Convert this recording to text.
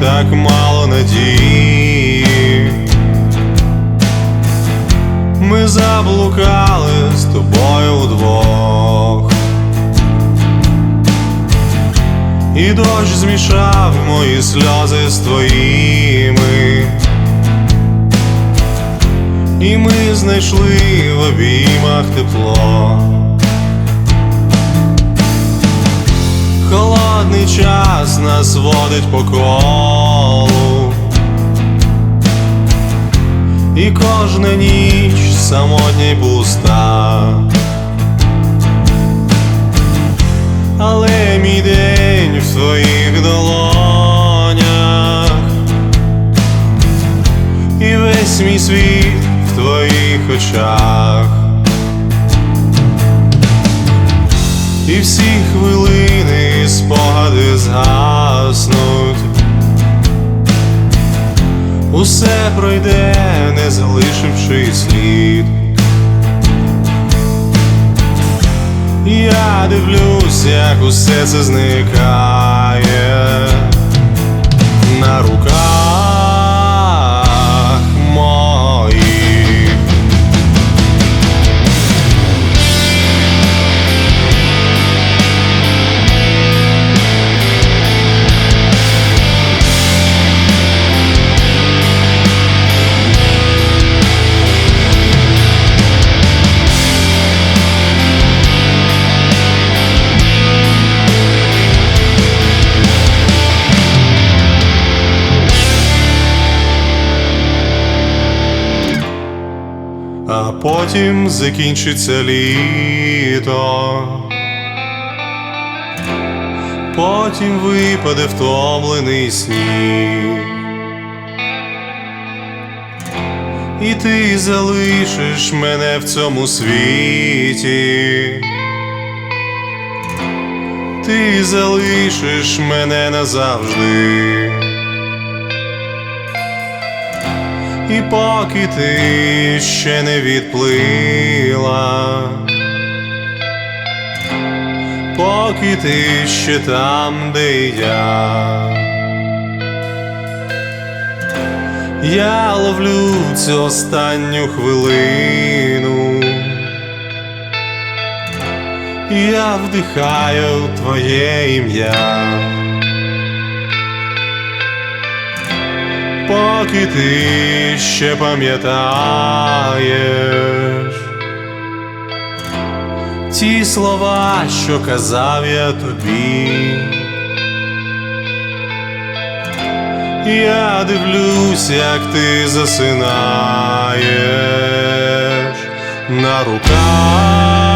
так мало надії. Ми заблукали з тобою удвох. І дощ змішав мої сльози з твоїми. І ми знайшли в обіймах тепло. Холодний час нас водить по колу. І кожна ніч самотня й пуста. Але мій день в твоїх долонях, і весь мій світ в твоїх очах. І всі хвилини спогади згаснуть. Усе пройде, не залишивши слід. Я дивлюсь, як усе це зникає потім закінчиться літо. Потім випаде втомлений сніг. І ти залишиш мене в цьому світі. Ти залишиш мене назавжди. І поки ти ще не відплила, поки ти ще там, де я, я ловлю цю останню хвилину, я вдихаю твоє ім'я. Поки ти ще пам'ятаєш ті слова, що казав я тобі. Я дивлюсь, як ти засинаєш на руках